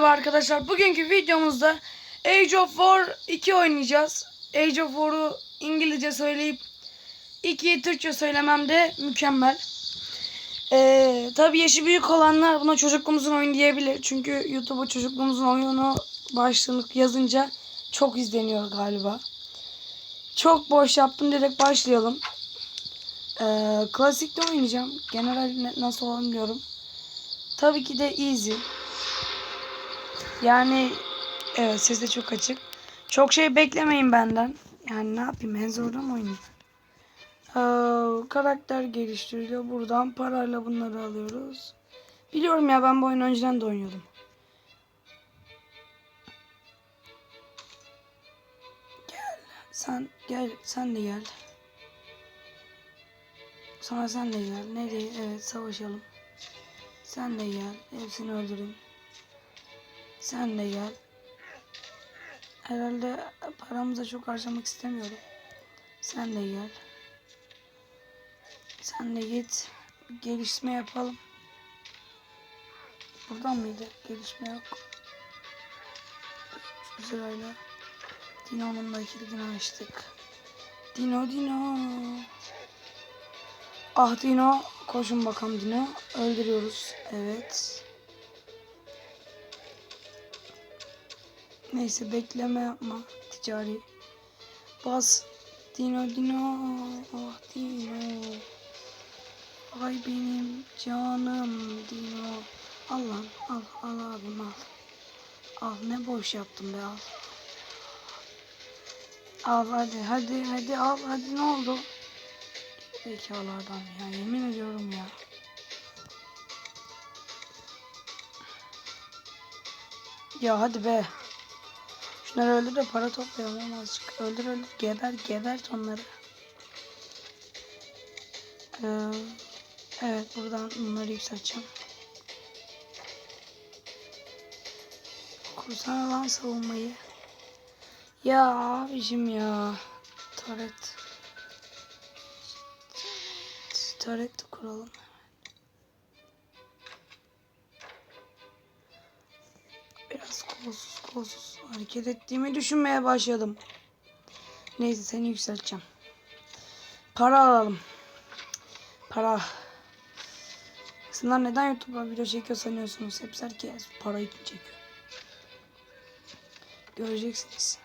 merhaba arkadaşlar. Bugünkü videomuzda Age of War 2 oynayacağız. Age of War'u İngilizce söyleyip 2'yi Türkçe söylemem de mükemmel. Ee, tabii yaşı büyük olanlar buna çocukluğumuzun oyunu diyebilir. Çünkü YouTube'a çocukluğumuzun oyunu başlık yazınca çok izleniyor galiba. Çok boş yaptım direkt başlayalım. Ee, klasikte oynayacağım. General ne- nasıl diyorum. Tabii ki de easy. Yani evet ses de çok açık. Çok şey beklemeyin benden. Yani ne yapayım en zorda mı oynayayım? Ee, karakter geliştiriliyor. Buradan parayla bunları alıyoruz. Biliyorum ya ben bu oyunu önceden de oynuyordum. Gel. Sen gel. Sen de gel. Sonra sen de gel. Nereye? Evet savaşalım. Sen de gel. Hepsini öldürün. Sen de gel. Herhalde paramıza çok harcamak istemiyorum. Sen de gel. Sen de git. Gelişme yapalım. Buradan mıydı? Gelişme yok. Şu sırayla. Dino'nun da kilidini açtık. Dino Dino. Ah Dino. Koşun bakalım Dino. Öldürüyoruz. Evet. Neyse bekleme yapma. Ticari. Bas. Dino Dino. Ah Dino. Ay benim canım Dino. Al lan al al abim al. Al ne boş yaptım be al. Al hadi hadi hadi al hadi ne oldu? Zekalı adam ya yemin ediyorum ya. Ya hadi be. Şunları öldür de para toplayalım azıcık. Öldür öldür geber gebert onları. Ee, evet buradan bunları yükselteceğim. Kursana lan savunmayı. Ya abicim ya. Taret. Taret de kuralım. Biraz kolsuz kolsuz hareket ettiğimi düşünmeye başladım. Neyse seni yükselteceğim. Para alalım. Para. Sizler neden YouTube'a video çekiyor sanıyorsunuz? Hepsi herkes para için çekiyor. Göreceksiniz.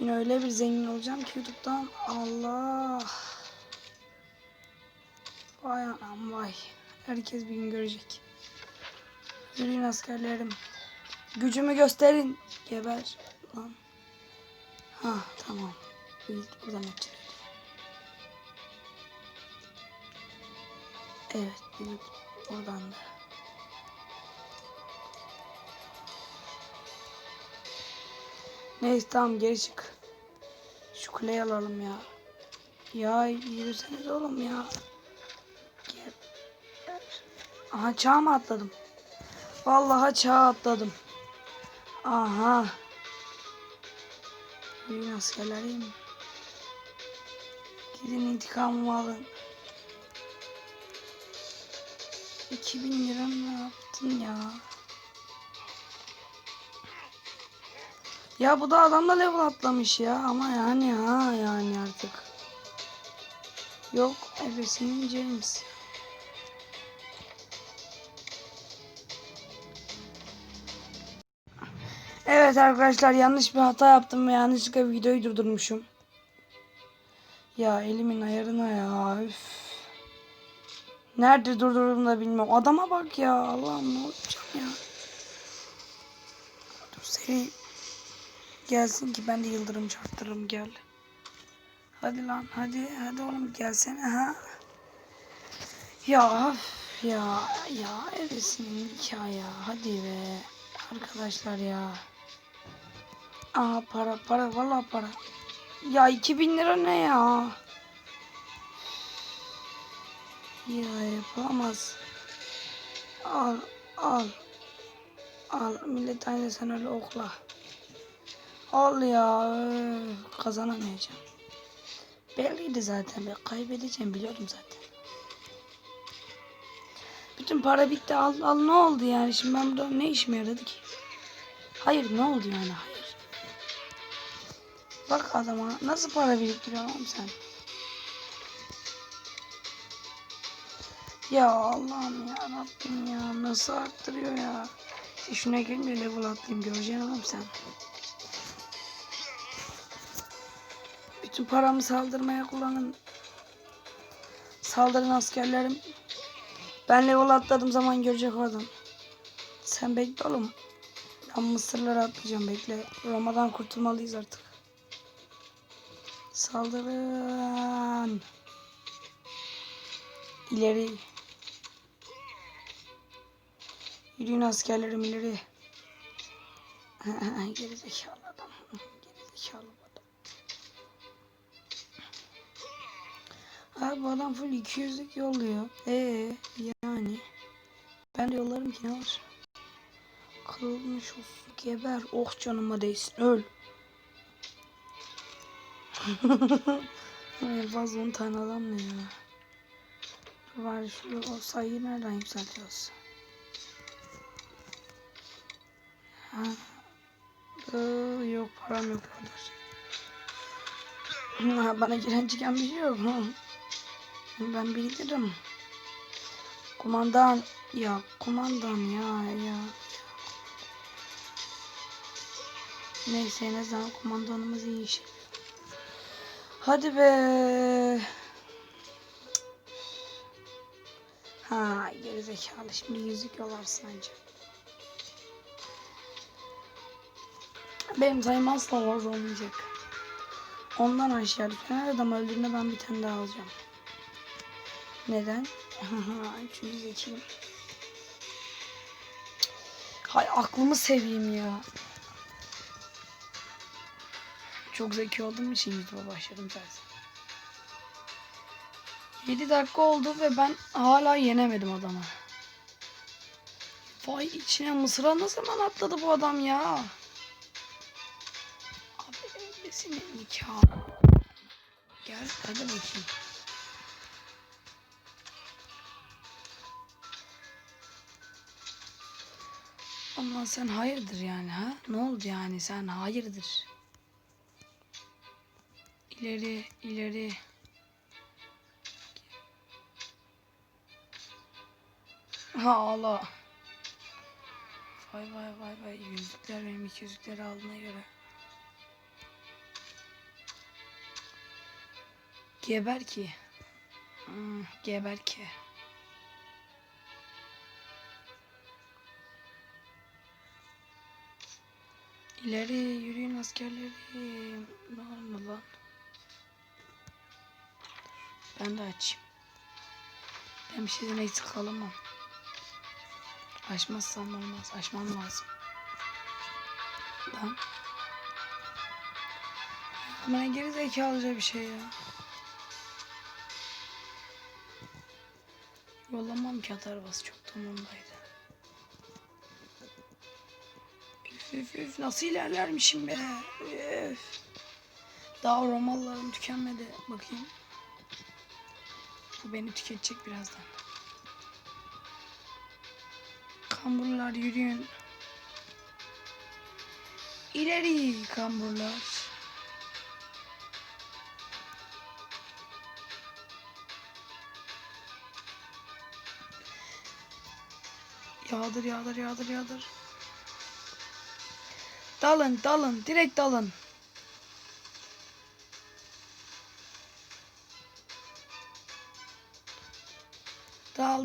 Yine öyle bir zengin olacağım ki YouTube'dan Allah. Vay anam vay. Herkes bir gün görecek. Yürüyün askerlerim. Gücümü gösterin. Geber lan. Ha tamam. Buradan açılıyor. Evet büyük oradan da. Neyse tamam geri çık. Şu kuleyi alalım ya. Ya yürüseniz oğlum ya. Aha çağ mı atladım? Vallahi çağ atladım. Aha. Yürüyün askerlerim. Gidin intikamımı alın. 2000 lira mı yaptın ya? Ya bu da adam da level atlamış ya ama yani ha yani artık. Yok ebesinin James. Evet arkadaşlar yanlış bir hata yaptım ve yanlışlıkla videoyu durdurmuşum. Ya elimin ayarına ya. Üf. Nerede durdurdum da bilmiyorum. Adama bak ya. Allah'ım ne yapacağım ya. Dur seri gelsin ki ben de yıldırım çarptırırım gel. Hadi lan hadi hadi oğlum gelsene ha. Ya ya ya evresinin hikaye hadi be. Arkadaşlar ya. Aa para para vallahi para. Ya 2000 lira ne ya? Ya yapamaz. Al al. Al millet aynı sen öyle okla. Al ya kazanamayacağım. Belliydi zaten ben kaybedeceğim biliyordum zaten. bütün para bitti. Al, al ne oldu yani? Şimdi ben burada ne işime yaradı ki? Hayır ne oldu yani? Hayır. Bak adama nasıl para biriktiriyor oğlum sen? Ya Allah'ım ya Rabbim ya nasıl arttırıyor ya? İşte şuna gelince level atlayayım göreceksin oğlum sen. Bütün paramı saldırmaya kullanın. Saldırın askerlerim. Ben level atladığım zaman görecek o adam. Sen bekle oğlum. Ben mısırları atlayacağım bekle. Roma'dan kurtulmalıyız artık. Saldırın. İleri. Yürüyün askerlerim ileri. Geri zekalı adam. Geri zekalı adam. Abi bu adam full 200'lük yolluyor. Ee yani. Ben de yollarım ki ne var? Kırılmış olsun geber. Oh canıma değsin öl. En fazla 10 tane adam ne ya? Var şu o sayıyı nereden yükseltiyoruz? Ha. Ee, yok param yok kadar. Bana giren çıkan bir şey yok. Ben bilirim. Kumandan ya kumandan ya ya. Neyse en azından kumandanımız iyi iş. Hadi be. Ha gerizekalı şimdi yüzük yolarsın anca. Benim sayım asla var olmayacak. Ondan aşağı düşen adam öldüğünde ben bir tane daha alacağım. Neden? Çünkü zekiyim. Hay aklımı seveyim ya. Çok zeki olduğum için YouTube'a başladım zaten. 7 dakika oldu ve ben hala yenemedim adamı. Vay içine mısıra ne zaman atladı bu adam ya? Abi öylesine nikah. Gel hadi bakayım. Ama sen hayırdır yani ha? Ne oldu yani sen hayırdır? İleri ileri. Ha Allah. Vay vay vay vay yüzükler benim iki yüzükleri aldığına göre. Geber ki. Hmm, geber ki. İleri yürüyün askerleri. Ne var lan? Ben de açayım. Ben bir şeyden eksik kalamam. Açmazsam olmaz. Açmam lazım. Lan. Bana geri zekalıca bir şey ya. Yollamam ki at arabası çoktan ondaydı. Üf üf üf nasıl ilerlermişim be. Üf. Daha Romalılarım tükenmedi. Bakayım. Bu beni tüketecek birazdan. Kamburlar yürüyün. İleri kamburlar. Yağdır yağdır yağdır yağdır. Dalın dalın direkt dalın.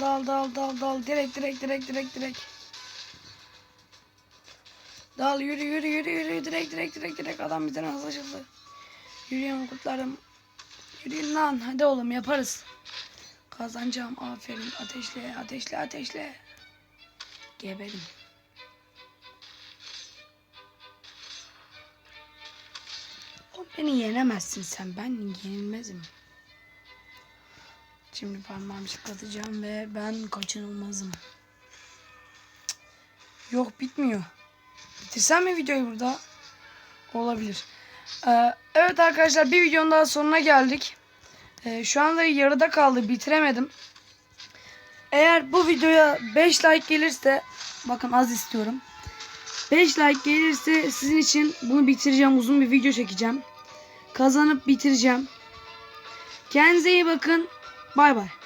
Dal dal dal dal direkt direkt direkt direkt direkt. Dal yürü yürü yürü yürü direkt direkt direkt direkt adam bizden hızlaşıldı. Yürüyün kurtlarım. Yürüyün lan hadi oğlum yaparız. Kazanacağım aferin ateşle ateşle ateşle. Geberim. O beni yenemezsin sen ben yenilmezim. Şimdi parmağımı şıklatacağım ve ben kaçınılmazım. Yok bitmiyor. Bitirsem mi videoyu burada? Olabilir. Ee, evet arkadaşlar bir videonun daha sonuna geldik. Ee, şu anda yarıda kaldı bitiremedim. Eğer bu videoya 5 like gelirse bakın az istiyorum. 5 like gelirse sizin için bunu bitireceğim. Uzun bir video çekeceğim. Kazanıp bitireceğim. Kendinize iyi bakın. Bay bay.